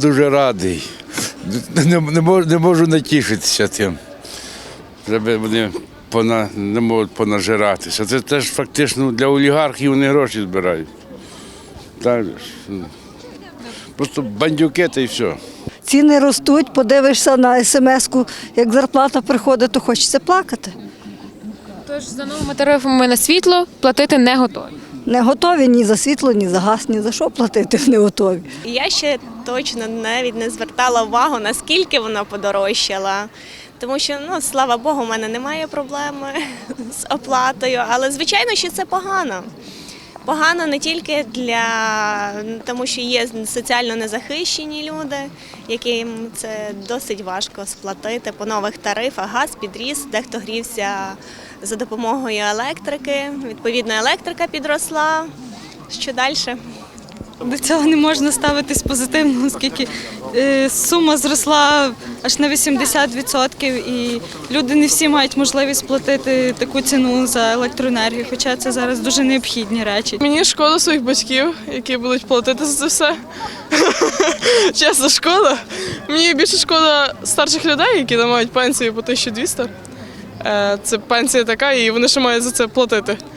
Дуже радий. Не, не, можу, не можу натішитися тим. Щоб вони пона, не можуть понажиратися. Це теж фактично для олігархів вони гроші збирають. Так, ж. Просто бандюки та й все. Ціни ростуть, подивишся на смс-ку, як зарплата приходить, то хочеться плакати. Тож за новими тарифами на світло платити не готові. Не готові ні за світло, ні за газ, ні за що платити не готові. Я ще точно навіть не звертала увагу, наскільки вона подорожчала, Тому що, ну слава Богу, у мене немає проблеми з оплатою, але звичайно, що це погано. Погано не тільки для тому, що є соціально незахищені люди, яким це досить важко сплатити по нових тарифах. Газ підріс, дехто грівся за допомогою електрики. Відповідно, електрика підросла. Що далі? До цього не можна ставитись позитивно, оскільки е, сума зросла аж на 80%, і люди не всі мають можливість платити таку ціну за електроенергію, хоча це зараз дуже необхідні речі. Мені шкода своїх батьків, які будуть платити за це все. Чесно, шкода. Мені більше шкода старших людей, які не мають пенсію по 1200. Е, Це пенсія така, і вони ще мають за це платити.